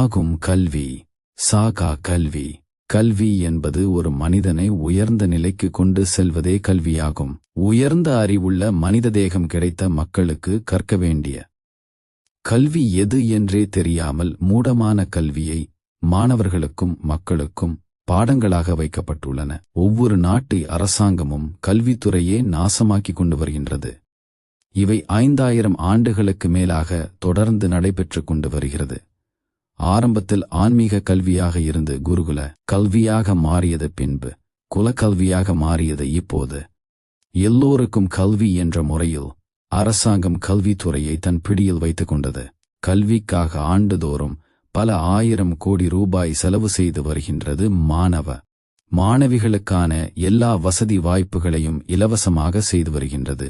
சாகும் கல்வி சாகா கல்வி. கல்வி என்பது ஒரு மனிதனை உயர்ந்த நிலைக்கு கொண்டு செல்வதே கல்வியாகும். உயர்ந்த அறிவுள்ள மனித தேகம் கிடைத்த மக்களுக்கு கற்க வேண்டிய கல்வி எது என்றே தெரியாமல் மூடமான கல்வியை மாணவர்களுக்கும் மக்களுக்கும் பாடங்களாக வைக்கப்பட்டுள்ளன. ஒவ்வொரு நாட்டு அரசாங்கமும் கல்வித்துறையே நாசமாக்கி கொண்டு வருகின்றது. இவை ஐந்தாயிரம் ஆண்டுகளுக்கு மேலாக தொடர்ந்து நடைபெற்றுக் கொண்டு வருகிறது. ஆரம்பத்தில் ஆன்மீக கல்வியாக இருந்து குருகுல கல்வியாக மாறியது பின்பு குலக்கல்வியாக மாறியது இப்போது. எல்லோருக்கும் கல்வி என்ற முறையில் அரசாங்கம் கல்வித்துறையை தன் பிடியில் வைத்துக் கொண்டது. கல்விக்காக ஆண்டுதோறும் பல ஆயிரம் கோடி ரூபாய் செலவு செய்து வருகின்றது மாணவ. மாணவிகளுக்கான எல்லா வசதி வாய்ப்புகளையும் இலவசமாக செய்து வருகின்றது.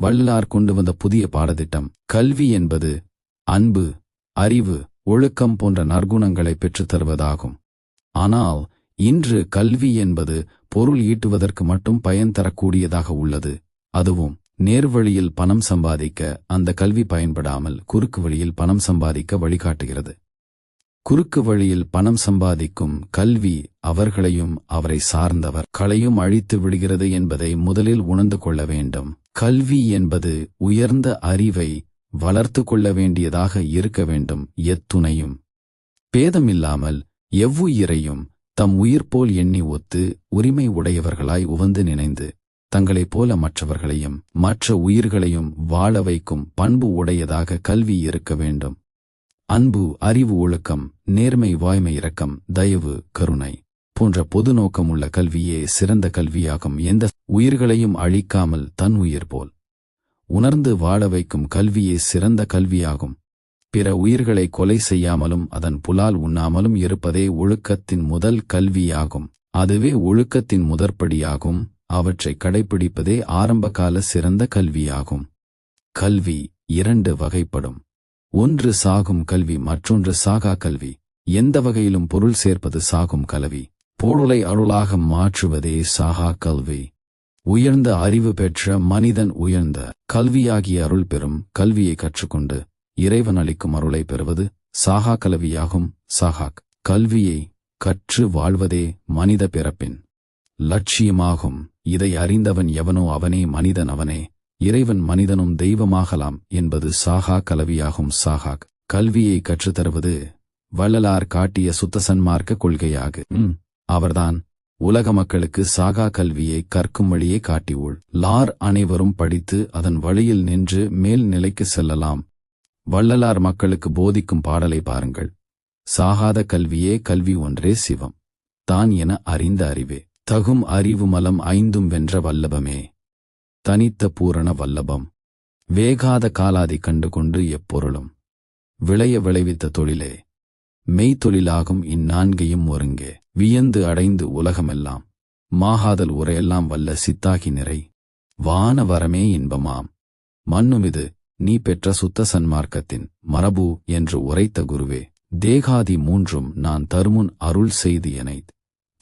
வள்ளலார் கொண்டு வந்த புதிய பாடத்திட்டம் கல்வி என்பது அன்பு அறிவு ஒழுக்கம் போன்ற நற்குணங்களை பெற்றுத் தருவதாகும். ஆனால் இன்று கல்வி என்பது பொருள் ஈட்டுவதற்கு மட்டும் பயன் தரக்கூடியதாக உள்ளது. அதுவும் நேர்வழியில் பணம் சம்பாதிக்க அந்த கல்வி பயன்படாமல் குறுக்கு வழியில் பணம் சம்பாதிக்க வழிகாட்டுகிறது. குறுக்கு வழியில் பணம் சம்பாதிக்கும் கல்வி அவர்களையும் அவரை சார்ந்தவர் களையும் அழித்து விடுகிறது என்பதை முதலில் உணர்ந்து கொள்ள வேண்டும். கல்வி என்பது உயர்ந்த அறிவை வளர்த்து கொள்ள வேண்டியதாக இருக்க வேண்டும் எத்துணையும். பேதமில்லாமல் எவ்வுயிரையும் தம் உயிர் போல் எண்ணி ஒத்து உரிமை உடையவர்களாய் உவந்து நினைந்து தங்களைப் போல மற்றவர்களையும் மற்ற உயிர்களையும் வாழ வைக்கும் பண்பு உடையதாக கல்வி இருக்க வேண்டும். அன்பு அறிவு ஒழுக்கம் நேர்மை வாய்மை இரக்கம் தயவு கருணை போன்ற பொது நோக்கமுள்ள கல்வியே சிறந்த கல்வியாகும். எந்த உயிர்களையும் அழிக்காமல் தன் உயிர் போல் உணர்ந்து வாழ வைக்கும் கல்வியே சிறந்த கல்வியாகும். பிற உயிர்களை கொலை செய்யாமலும் அதன் புலால் உண்ணாமலும் இருப்பதே ஒழுக்கத்தின் முதல் கல்வியாகும். அதுவே ஒழுக்கத்தின் முதற்படியாகும். அவற்றை கடைபிடிப்பதே ஆரம்பகால சிறந்த கல்வியாகும். கல்வி இரண்டு வகைப்படும். ஒன்று சாகும் கல்வி மற்றொன்று சாகா கல்வி. எந்த வகையிலும் பொருள் சேர்ப்பது சாகும் கல்வி. பொருளை அருளாக மாற்றுவதே சாகா கல்வி. உயர்ந்த அறிவு பெற்ற மனிதன் உயர்ந்த கல்வியாகிய அருள் பெறும் கல்வியை கற்றுக்கொண்டு இறைவன் அளிக்கும் அருளை பெறுவது சாகா கல்வியாகும். சாகாக் கல்வியை கற்று வாழ்வதே மனித பிறப்பின் லட்சியமாகும். இதை அறிந்தவன் எவனோ அவனே மனிதன் அவனே. இறைவன் மனிதனும் தெய்வமாகலாம் என்பது சாகா கலவியாகும். சாகாக் கல்வியை கற்றுத்தருவது வள்ளலார் காட்டிய சுத்த சன்மார்க்க கொள்கையாக அவர்தான் உலக மக்களுக்கு சாகா கல்வியை கற்கும் வழியே காட்டியுள் லார் அனைவரும் படித்து அதன் வழியில் நின்று மேல் நிலைக்கு செல்லலாம். வள்ளலார் மக்களுக்கு போதிக்கும் பாடலை பாருங்கள். சாகாத கல்வியே கல்வி ஒன்றே சிவம். தான் என அறிந்த அறிவே. தகும் அறிவு மலம் ஐந்தும் வென்ற வல்லபமே. தனித்த பூரண வல்லபம். வேகாத காலாதி கண்டு கொண்டு எப்பொருளும். விளைய விளைவித்த தொழிலே. மெய்த்தொழிலாகும் இந்நான்கையும் ஒருங்கே. வியந்து அடைந்து உலகமெல்லாம். மாகாதல் உரையெல்லாம் வல்ல சித்தாகி நிறை. வான வரமே இன்பமாம். மண்ணுமிது நீ பெற்ற சுத்த சன்மார்க்கத்தின் மரபு என்று உரைத்த குருவே. தேகாதி மூன்றும் நான் தருமுன் அருள் செய்து எனைத்.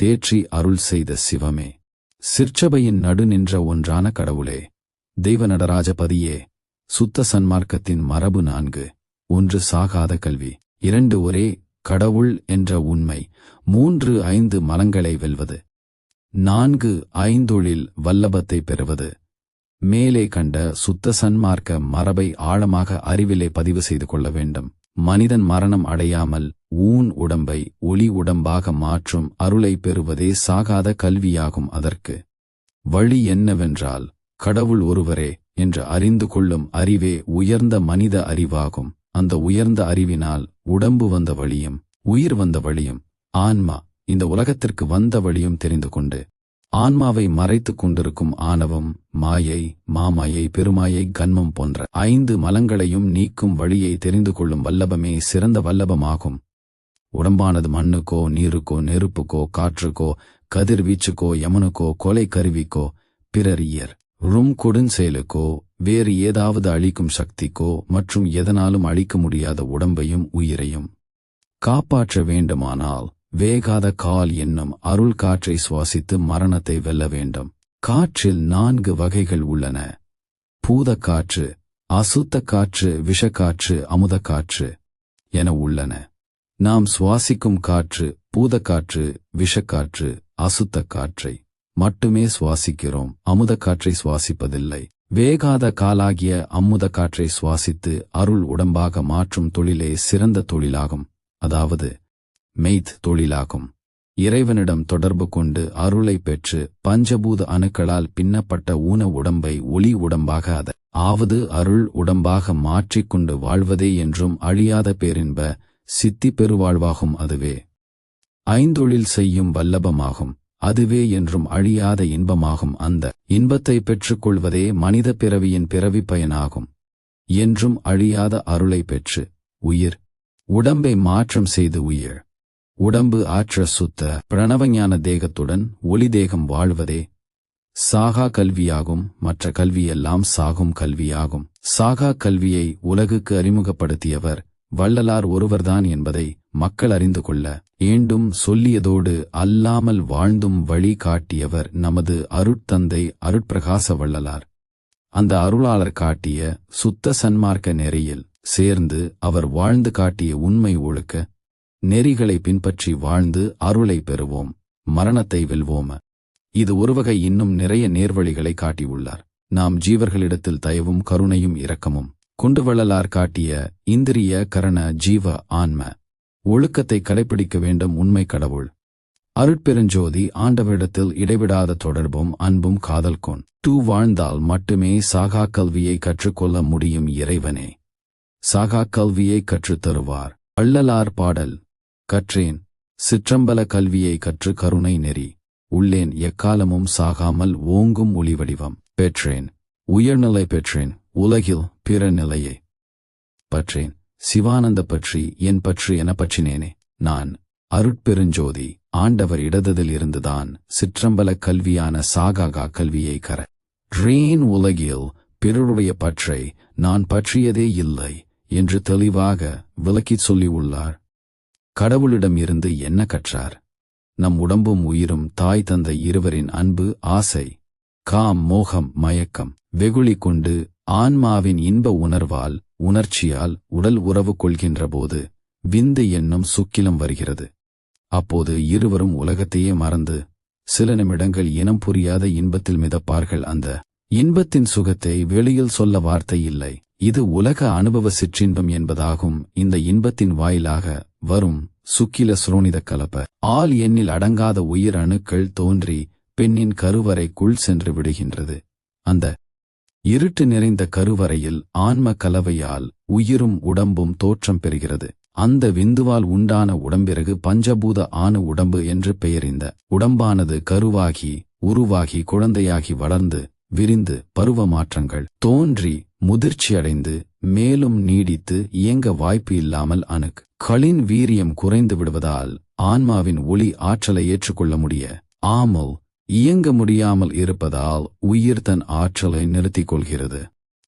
தேற்றி அருள் செய்த சிவமே. சிற்சபையின் நடு நின்ற ஒன்றான கடவுளே. தெய்வ நடராஜபதியே சுத்த சன்மார்க்கத்தின் மரபு நான்கு. ஒன்று சாகாத கல்வி இரண்டு ஒரே கடவுள் என்ற உண்மை மூன்று ஐந்து மலங்களை வெல்வது. நான்கு ஐந்தொழில் வல்லபத்தை பெறுவது. மேலே கண்ட சுத்த சன்மார்க்க மரபை ஆழமாக அறிவிலே பதிவு செய்து கொள்ள வேண்டும். மனிதன் மரணம் அடையாமல் ஊன் உடம்பை ஒளி உடம்பாக மாற்றும் அருளை பெறுவதே சாகாத கல்வியாகும் அதற்கு. வழி என்னவென்றால் கடவுள் ஒருவரே என்று அறிந்து கொள்ளும் அறிவே உயர்ந்த மனித அறிவாகும். அந்த உயர்ந்த அறிவினால் உடம்பு வந்த வழியும் உயிர் வந்த வழியும் ஆன்மா இந்த உலகத்திற்கு வந்த வழியும் தெரிந்து கொண்டு ஆன்மாவை மறைத்துக் கொண்டிருக்கும் ஆணவம் மாயை மாமாயை பெருமாயை கன்மம் போன்ற ஐந்து மலங்களையும் நீக்கும் வழியை தெரிந்து கொள்ளும் வல்லபமே சிறந்த வல்லபமாகும். உடம்பானது மண்ணுக்கோ நீருக்கோ நெருப்புக்கோ காற்றுக்கோ கதிர்வீச்சுக்கோ யமனுக்கோ கொலை கருவிக்கோ பிறர் இயர். ரும் கொடுஞ்செயலுக்கோ வேறு ஏதாவது அழிக்கும் சக்திக்கோ மற்றும் எதனாலும் அழிக்க முடியாத உடம்பையும் உயிரையும் காப்பாற்ற வேண்டுமானால் வேகாத கால் என்னும் அருள் காற்றை சுவாசித்து மரணத்தை வெல்ல வேண்டும். காற்றில் நான்கு வகைகள் உள்ளன. பூதக்காற்று அசுத்த காற்று விஷக்காற்று அமுதக்காற்று என உள்ளன. நாம் சுவாசிக்கும் காற்று பூதக்காற்று விஷக்காற்று அசுத்த காற்றை. மட்டுமே சுவாசிக்கிறோம். அமுத காற்றை சுவாசிப்பதில்லை. வேகாத காலாகிய அம்முத காற்றை சுவாசித்து அருள் உடம்பாக மாற்றும் தொழிலே சிறந்த தொழிலாகும். அதாவது மெய்த் தொழிலாகும். இறைவனிடம் தொடர்பு கொண்டு அருளை பெற்று பஞ்சபூத அணுக்களால் பின்னப்பட்ட ஊன உடம்பை ஒளி உடம்பாக அத ஆவது அருள் உடம்பாக மாற்றிக்கொண்டு வாழ்வதே என்றும் அழியாத பேரின்ப சித்தி பெருவாழ்வாகும் அதுவே. ஐந்தொழில் செய்யும் வல்லபமாகும். அதுவே என்றும் அழியாத இன்பமாகும் அந்த இன்பத்தை பெற்றுக்கொள்வதே மனித பிறவியின் பிறவி பயனாகும். என்றும் அழியாத அருளை பெற்று உயிர். உடம்பை மாற்றம் செய்து உயிர். உடம்பு ஆற்ற சுத்த பிரணவஞான தேகத்துடன் ஒளி தேகம் வாழ்வதே சாகா கல்வியாகும். மற்ற கல்வியெல்லாம் சாகும் கல்வியாகும். சாகா கல்வியை உலகுக்கு அறிமுகப்படுத்தியவர் வள்ளலார் ஒருவர்தான் என்பதை மக்கள் அறிந்து கொள்ள ஏண்டும் சொல்லியதோடு அல்லாமல் வாழ்ந்தும் வழி காட்டியவர் நமது அருட்தந்தை அருட்பிரகாச வள்ளலார். அந்த அருளாளர் காட்டிய சுத்த சன்மார்க்க நெறியில் சேர்ந்து அவர் வாழ்ந்து காட்டிய உண்மை ஒழுக்க நெறிகளை பின்பற்றி வாழ்ந்து அருளை பெறுவோம் மரணத்தை வெல்வோம? இது ஒருவகை இன்னும் நிறைய நேர்வழிகளை காட்டியுள்ளார். நாம் ஜீவர்களிடத்தில் தயவும் கருணையும் இரக்கமும். குண்டுவள்ளலார் காட்டிய இந்திரிய கரண ஜீவ ஆன்ம ஒழுக்கத்தை கடைபிடிக்க வேண்டும் உண்மை கடவுள். அருட்பெருஞ்சோதி ஆண்டவரிடத்தில் இடைவிடாத தொடர்பும் அன்பும் காதல் கொண். டூ வாழ்ந்தால் மட்டுமே சாகா கல்வியை கற்றுக்கொள்ள முடியும் இறைவனே. சாகா கல்வியை கற்றுத் தருவார். வள்ளலார் பாடல். கற்றேன். சிற்றம்பல கல்வியை கற்று கருணை நெறி. உள்ளேன் எக்காலமும் சாகாமல் ஓங்கும் ஒளிவடிவம் பெற்றேன். உயர்நிலை பெற்றேன். உலகில் பிற நிலையை பற்றேன். சிவானந்த பற்றி என் பற்றி என பற்றினேனே. நான் அருட்பெருஞ்சோதி ஆண்டவர் இடததில் இருந்துதான் சிற்றம்பல கல்வியான சாகாகா கல்வியை கர ட்ரேன் உலகில் பிறருடைய பற்றை நான் பற்றியதே இல்லை என்று தெளிவாக விளக்கிச் சொல்லியுள்ளார். கடவுளிடம் இருந்து என்ன கற்றார்? நம் உடம்பும் உயிரும் தாய் தந்தை இருவரின் அன்பு ஆசை காம் மோகம் மயக்கம் வெகுளி கொண்டு ஆன்மாவின் இன்ப உணர்வால் உணர்ச்சியால் உடல் உறவு கொள்கின்றபோது விந்து என்னும் சுக்கிலம் வருகிறது. அப்போது இருவரும் உலகத்தையே மறந்து சில நிமிடங்கள் இனம் புரியாத இன்பத்தில் மிதப்பார்கள். அந்த இன்பத்தின் சுகத்தை வெளியில் சொல்ல வார்த்தை இல்லை. இது உலக அனுபவ சிற்றின்பம் என்பதாகும். இந்த இன்பத்தின் வாயிலாக வரும் சுக்கில சுரோனித கலப்ப. ஆள் எண்ணில் அடங்காத உயிர் அணுக்கள் தோன்றி பெண்ணின் கருவறைக்குள் சென்று விடுகின்றது. அந்த இருட்டு நிறைந்த கருவறையில் ஆன்ம கலவையால் உயிரும் உடம்பும் தோற்றம் பெறுகிறது. அந்த விந்துவால் உண்டான உடம்பிறகு பஞ்சபூத ஆணு உடம்பு என்று பெயரிந்த உடம்பானது கருவாகி உருவாகி குழந்தையாகி வளர்ந்து விரிந்து பருவ மாற்றங்கள். தோன்றி முதிர்ச்சியடைந்து மேலும் நீடித்து இயங்க வாய்ப்பு இல்லாமல் அணுக். களின் வீரியம் குறைந்து விடுவதால் ஆன்மாவின் ஒளி ஆற்றலை ஏற்றுக்கொள்ள முடிய. ஆமோ இயங்க முடியாமல் இருப்பதால் உயிர் தன் ஆற்றலை நிறுத்திக் கொள்கிறது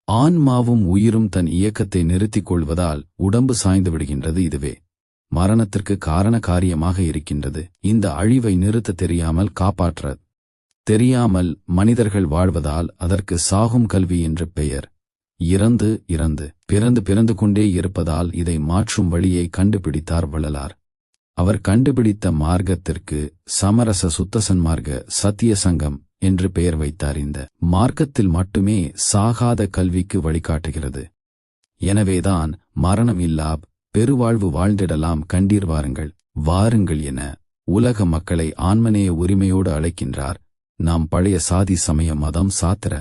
ஆன்மாவும் உயிரும் தன் இயக்கத்தை நிறுத்திக் கொள்வதால் உடம்பு சாய்ந்து விடுகின்றது இதுவே. மரணத்திற்கு காரண காரியமாக இருக்கின்றது. இந்த அழிவை நிறுத்த தெரியாமல் காப்பாற்ற தெரியாமல் மனிதர்கள் வாழ்வதால் அதற்கு சாகும் கல்வி என்று பெயர். இறந்து இறந்து பிறந்து பிறந்து கொண்டே இருப்பதால் இதை மாற்றும் வழியை கண்டுபிடித்தார் வள்ளலார். அவர் கண்டுபிடித்த மார்க்கத்திற்கு சமரச சுத்த சன்மார்க்க சத்திய சங்கம் என்று பெயர் வைத்தார். இந்த மார்க்கத்தில் மட்டுமே சாகாத கல்விக்கு வழிகாட்டுகிறது. எனவேதான் மரணம் இல்லா பெருவாழ்வு வாழ்ந்திடலாம் கண்டீர் வாருங்கள் வாருங்கள் என உலக மக்களை ஆன்மநேய உரிமையோடு அழைக்கின்றார். நாம் பழைய சாதி சமய மதம் சாத்திர.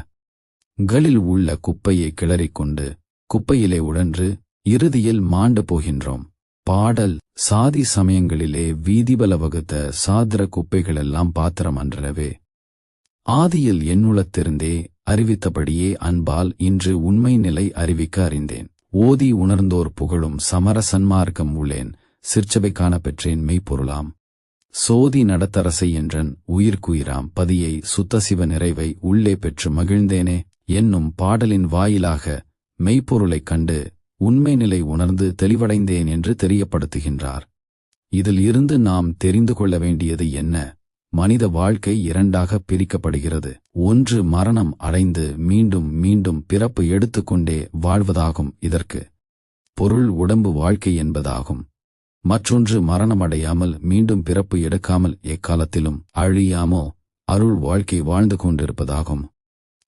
களில் உள்ள குப்பையை கிளறிக்கொண்டு குப்பையிலே உழன்று இறுதியில் மாண்டு போகின்றோம். பாடல் சாதி சமயங்களிலே வீதிபல வகுத்த சாதர குப்பைகளெல்லாம் பாத்திரம் அன்றவே ஆதியில் என்னுளத்திருந்தே அறிவித்தபடியே அன்பால் இன்று உண்மை நிலை அறிவிக்க அறிந்தேன். ஓதி உணர்ந்தோர் புகழும் சமர சன்மார்க்கம் உள்ளேன். சிற்சபை காணப்பெற்றேன் மெய்ப்பொருளாம். சோதி நடத்தரசை என்றன் உயிர்க்குயிராம். பதியை சுத்த சிவ நிறைவை உள்ளே பெற்று மகிழ்ந்தேனே. என்னும் பாடலின் வாயிலாக மெய்ப்பொருளைக் கண்டு உண்மை நிலை உணர்ந்து தெளிவடைந்தேன் என்று தெரியப்படுத்துகின்றார். இதில் இருந்து நாம் தெரிந்து கொள்ள வேண்டியது என்ன? மனித வாழ்க்கை இரண்டாக பிரிக்கப்படுகிறது. ஒன்று மரணம் அடைந்து மீண்டும் மீண்டும் பிறப்பு எடுத்துக்கொண்டே வாழ்வதாகும் இதற்கு. பொருள் உடம்பு வாழ்க்கை என்பதாகும். மற்றொன்று மரணமடையாமல் மீண்டும் பிறப்பு எடுக்காமல் எக்காலத்திலும் அழியாமோ அருள் வாழ்க்கை வாழ்ந்து கொண்டிருப்பதாகும்.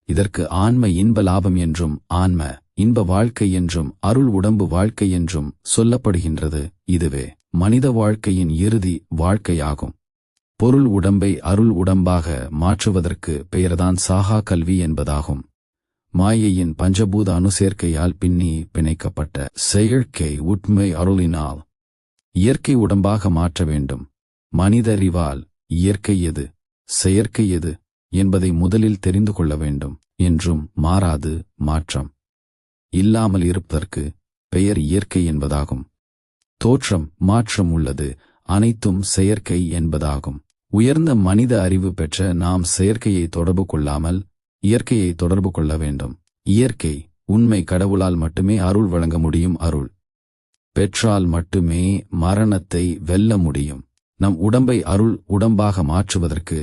இதற்கு ஆன்ம இன்ப லாபம் என்றும் ஆன்ம இன்ப வாழ்க்கை என்றும் அருள் உடம்பு வாழ்க்கை என்றும் சொல்லப்படுகின்றது. இதுவே மனித வாழ்க்கையின் இறுதி வாழ்க்கையாகும். பொருள் உடம்பை அருள் உடம்பாக மாற்றுவதற்கு பெயர்தான் சாகா கல்வி என்பதாகும். மாயையின் பஞ்சபூத அனுசேர்க்கையால் பின்னி பிணைக்கப்பட்ட செயற்கை உட்மை அருளினால் இயற்கை உடம்பாக மாற்ற வேண்டும். மனிதறிவால் இயற்கை எது செயற்கை எது என்பதை முதலில் தெரிந்து கொள்ள வேண்டும். என்றும் மாறாது மாற்றம். இல்லாமல் இருப்பதற்கு பெயர் இயற்கை என்பதாகும். தோற்றம் மாற்றம் உள்ளது அனைத்தும் செயற்கை என்பதாகும். உயர்ந்த மனித அறிவு பெற்ற நாம் செயற்கையை தொடர்பு கொள்ளாமல் இயற்கையை தொடர்பு கொள்ள வேண்டும். இயற்கை உண்மை கடவுளால் மட்டுமே அருள் வழங்க முடியும் அருள். பெற்றால் மட்டுமே மரணத்தை வெல்ல முடியும். நம் உடம்பை அருள் உடம்பாக மாற்றுவதற்கு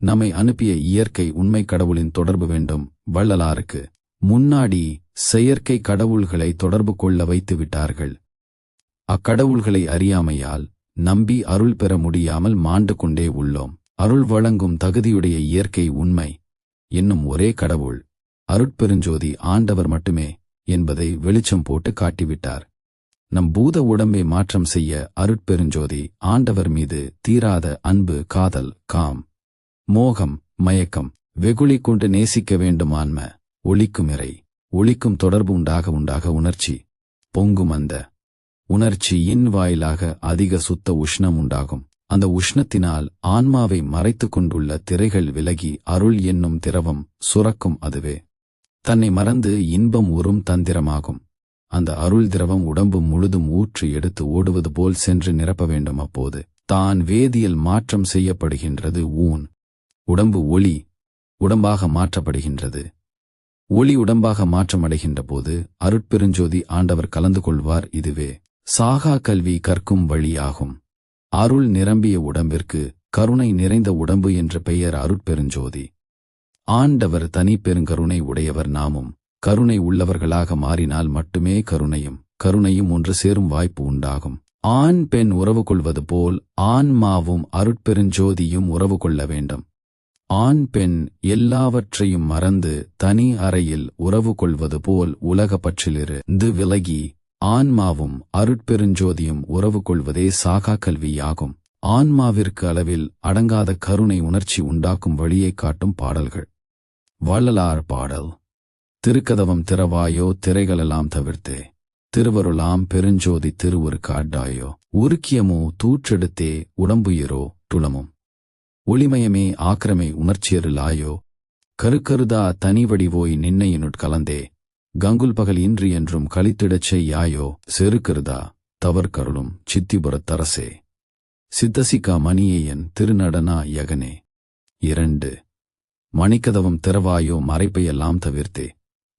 நம்மை அனுப்பிய இயற்கை உண்மை கடவுளின் தொடர்பு வேண்டும் வள்ளலாருக்கு. முன்னாடி செயற்கை கடவுள்களை தொடர்பு கொள்ள வைத்து விட்டார்கள். அக்கடவுள்களை அறியாமையால் நம்பி அருள் பெற முடியாமல் மாண்டு கொண்டே உள்ளோம். அருள் வழங்கும் தகுதியுடைய இயற்கை உண்மை என்னும் ஒரே கடவுள் அருட்பெருஞ்சோதி ஆண்டவர் மட்டுமே என்பதை வெளிச்சம் போட்டு காட்டிவிட்டார். நம் பூத உடம்பை மாற்றம் செய்ய அருட்பெருஞ்சோதி ஆண்டவர் மீது தீராத அன்பு காதல் காம் மோகம் மயக்கம் வெகுளி கொண்டு நேசிக்க வேண்டும் ஆன்ம ஒளிக்கும் தொடர்பு உண்டாக உண்டாக உணர்ச்சி பொங்கும் அந்த உணர்ச்சியின் வாயிலாக அதிக சுத்த உஷ்ணம் உண்டாகும். அந்த உஷ்ணத்தினால் ஆன்மாவை மறைத்துக் கொண்டுள்ள திரைகள் விலகி அருள் என்னும் திரவம் சுரக்கும் அதுவே. தன்னை மறந்து இன்பம் உறும் தந்திரமாகும். அந்த அருள் திரவம் உடம்பு முழுதும் ஊற்றி எடுத்து ஓடுவது போல் சென்று நிரப்ப வேண்டும் அப்போது. தான் வேதியியல் மாற்றம் செய்யப்படுகின்றது ஊன். உடம்பு ஒளி உடம்பாக மாற்றப்படுகின்றது. ஒளி உடம்பாக மாற்றமடைகின்ற போது அருட்பெருஞ்சோதி ஆண்டவர் கலந்து கொள்வார் இதுவே. சாகா கல்வி கற்கும் வழியாகும் அருள் நிரம்பிய உடம்பிற்கு கருணை நிறைந்த உடம்பு என்ற பெயர் அருட்பெருஞ்சோதி. ஆண்டவர் தனி பெருங்கருணை உடையவர் நாமும். கருணை உள்ளவர்களாக மாறினால் மட்டுமே கருணையும் கருணையும் ஒன்று சேரும் வாய்ப்பு உண்டாகும். ஆண் பெண் உறவு கொள்வது போல் ஆன்மாவும் அருட்பெருஞ்சோதியும் உறவு கொள்ள வேண்டும். ஆண் பெண் எல்லாவற்றையும் மறந்து தனி அறையில் உறவு கொள்வது போல் உலகப்பற்றிலிருந்து விலகி ஆன்மாவும் அருட்பெருஞ்சோதியும் உறவு கொள்வதே சாகா கல்வியாகும். ஆன்மாவிற்கு அளவில் அடங்காத கருணை உணர்ச்சி உண்டாக்கும் வழியைக் காட்டும் பாடல்கள். வள்ளலார் பாடல். திருக்கதவம் திறவாயோ திரைகளெல்லாம் தவிர்த்தே. திருவருளாம் பெருஞ்சோதி திருவுரு காட்டாயோ உருக்கியமோ தூற்றெடுத்தே உடம்புயிரோ துளமும். ஒளிமயமே ஆக்கிரமை உணர்ச்சியருளாயோ? கருக்கருதா தனி வடிவோய் நின்னையினுட் கலந்தே கங்குல் பகல் இன்றி என்றும் கழித்திடச் செய்யாயோ? செருக்கருதா தவற்கருளும் சித்திபுரத்தரசே சித்தசிகா மணியேயன் திருநடனா யகனே. இரண்டு மணிக்கதவம் திறவாயோ? மறைப்பையெல்லாம் தவிர்த்தே.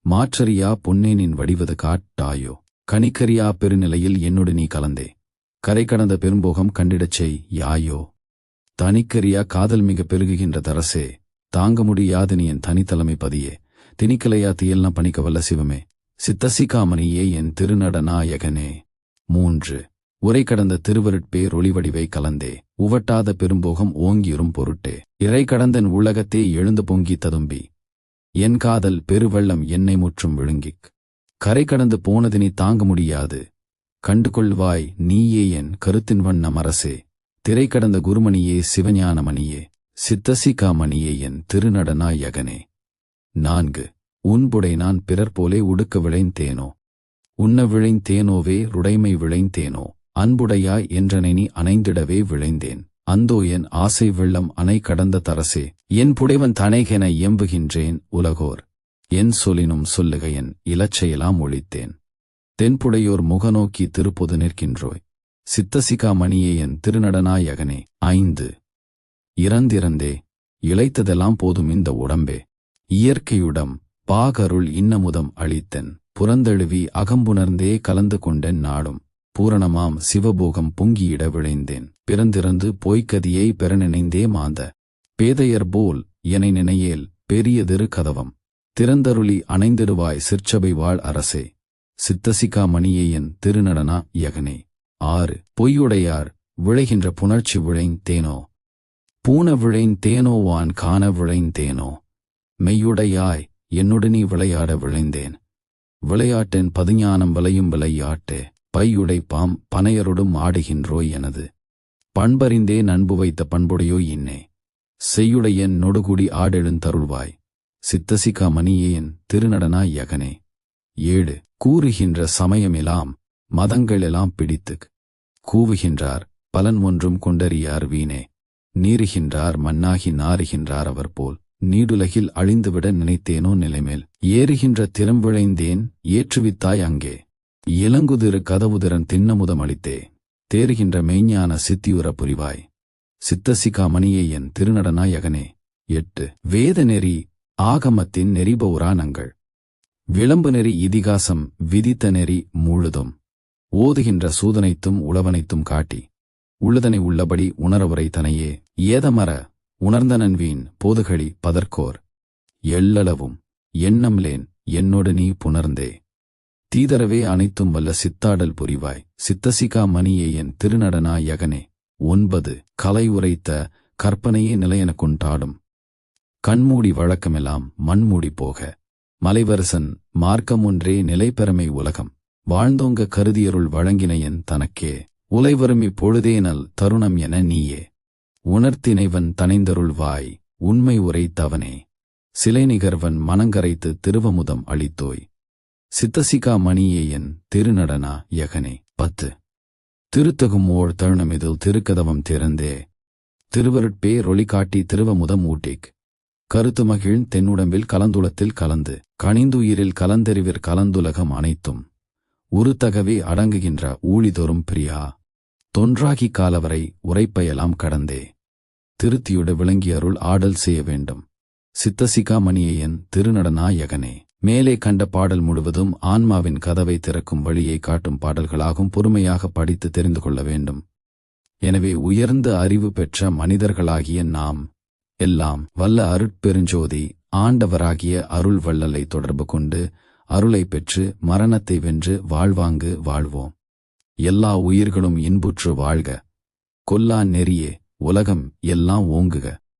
மாற்றறியா பொன்னேனின் வடிவது காட்டாயோ? கணிக்கரியா பெருநிலையில் என்னோடு நீ கலந்தே. கரை கடந்த பெரும்போகம் கண்டிடச் செய் யாயோ தனிக்கரியா காதல் மிக பெருகுகின்ற தரசே தாங்க முடியாது நீ என் தனித்தலைமை பதியே. திணிக்கலையா தியல்னா பணிக்க வல்ல சிவமே. சித்தசிகாமணியே என் திருநடநாயகனே மூன்று. உரை கடந்த திருவருட்பேர் ஒளிவடிவை கலந்தே. உவட்டாத பெரும்போகம் ஓங்கியுறும் பொருட்டே. இறை கடந்தன் உலகத்தே எழுந்து பொங்கி ததும்பி. என் காதல் பெருவெள்ளம் என்னை முற்றும் விழுங்கிக். கரை கடந்து போனதினி தாங்க முடியாது கண்டுகொள்வாய் நீயே என் கருத்தின் வண்ணம் அரசே. திரை கடந்த குருமணியே சிவஞானமணியே சித்தசிகாமணியே என் திருநடனாயகனே நான்கு. உன்புடை நான் பிறர் போலே உடுக்க விளைந்தேனோ உண்ண விளைந்தேனோவே ருடைமை விளைந்தேனோ அன்புடையாய் என்றனை நீ அணைந்திடவே விளைந்தேன் அந்தோ என் ஆசை வெள்ளம் அணை கடந்த தரசே என் புடைவன் தனைகென இயம்புகின்றேன் உலகோர். என் சொலினும் சொல்லுகையன் இலச்சையெல்லாம் ஒழித்தேன். தென்புடையோர் முகநோக்கி திருப்பொது நிற்கின்றோய். சித்தசிகா மணியே என் திருநடனாயகனே ஐந்து. இறந்திறந்தே இழைத்ததெல்லாம் போதும் இந்த உடம்பே. இயற்கையுடம் பாகருள் இன்னமுதம் அளித்தன் புறந்தழுவி அகம்புணர்ந்தே கலந்து கொண்டென் நாடும். பூரணமாம் சிவபோகம் பொங்கியிட விளைந்தேன் பிறந்திறந்து பொய்க்கதியை பெற நினைந்தே மாந்த. பேதையர் போல் எனை நினையேல் பெரியதிரு கதவம். திறந்தருளி அணைந்திருவாய் சிற்சபை வாழ் அரசே. சித்தசிகா மணியேயன் திருநடனா யகனே ஆறு. பொய்யுடையார் விளைகின்ற புணர்ச்சி விழைந்தேனோ பூன விழைந்தேனோவான் காண விழைந்தேனோ மெய்யுடையாய் என்னுடனே விளையாட விளைந்தேன். விளையாட்டின் பதிஞானம் விளையும் விளையாட்டே. பையுடைப்பாம் பனையருடும் ஆடுகின்றோய் எனது. பண்பறிந்தே நண்பு வைத்த பண்புடையோ இன்னே. செய்யுடையன் நொடுகுடி ஆடெழுந்தருள்வாய் சித்தசிகா மணியேன் திருநடனாய் யகனே. ஏழு. கூறுகின்ற சமயமெல்லாம் மதங்களெல்லாம் பிடித்துக் கூவுகின்றார் பலன் ஒன்றும் கொண்டறியார் வீணே. நீறுகின்றார் மண்ணாகி நாறுகின்றார் அவர் போல் நீடுலகில் அழிந்துவிட நினைத்தேனோ நிலைமேல். ஏறுகின்ற திறம்பிழைந்தேன் ஏற்றுவித்தாய் அங்கே. இளங்குதிரு கதவுதிரன் திண்ணமுதம் அளித்தே. தேறுகின்ற மெய்ஞான சித்தியுர புரிவாய். சித்தசிகா மணியே என் திருநடனாய் அகனே. எட்டு. வேத நெறி ஆகமத்தின் நெறிபௌராணங்கள் விளம்பு நெறி இதிகாசம் விதித்த நெறி முழுதும். ஓதுகின்ற சூதனைத்தும் உளவனைத்தும் காட்டி உள்ளதனை உள்ளபடி உணரவுரை தனையே ஏதமர உணர்ந்தனன்வீன் போதுகளி பதற்கோர் எள்ளளவும் எண்ணம்லேன் என்னோடு நீ புணர்ந்தே. தீதரவே அனைத்தும் வல்ல சித்தாடல் புரிவாய் சித்தசிகா மணியே என் திருநடனா யகனே ஒன்பது கலை உரைத்த கற்பனையே நிலையென கொண்டாடும். கண்மூடி வழக்கமெல்லாம் மண்மூடி போக மலைவரசன் மார்க்கம் ஒன்றே நிலைபெறமை உலகம். வாழ்ந்தோங்க கருதியருள் வழங்கினையன் தனக்கே. உலைவரும் இப்பொழுதேனல் தருணம் என நீயே. உணர்த்தினைவன் தனைந்தருள்வாய் உண்மை உரைத்தவனே சிலை நிகர்வன் மனங்கரைத்து திருவமுதம் அளித்தோய். சித்தசிகா மணியே என் திருநடனா யகனே. பத்து. திருத்தகும் ஓர் தருணமிதில் திருக்கதவம் திறந்தே. திருவருட்பே ரொளி காட்டி திருவமுதம் ஊட்டிக். கருத்து மகிழ்ந் தென்னுடம்பில் கலந்துளத்தில் கலந்து. கனிந்துயிரில் கலந்தெறிவிற் கலந்துலகம் அனைத்தும். உருத்தகவே அடங்குகின்ற ஊழிதோறும் பிரியா தொன்றாகி காலவரை உரைப்பையெல்லாம் கடந்தே. திருத்தியுட விளங்கியருள் ஆடல் செய்ய வேண்டும். சித்தசிகா மணியையன் திருநடனாயகனே மேலே கண்ட பாடல் முழுவதும் ஆன்மாவின் கதவை திறக்கும் வழியை காட்டும் பாடல்களாகவும் பொறுமையாக படித்து தெரிந்து கொள்ள வேண்டும். எனவே உயர்ந்த அறிவு பெற்ற மனிதர்களாகிய நாம் எல்லாம் வல்ல அருட்பெருஞ்சோதி ஆண்டவராகிய அருள் வள்ளலை தொடர்பு கொண்டு அருளை பெற்று மரணத்தை வென்று வாழ்வாங்கு வாழ்வோம். எல்லா உயிர்களும் இன்புற்று வாழ்க. கொல்லா நெறியே உலகம் எல்லாம் ஓங்குக.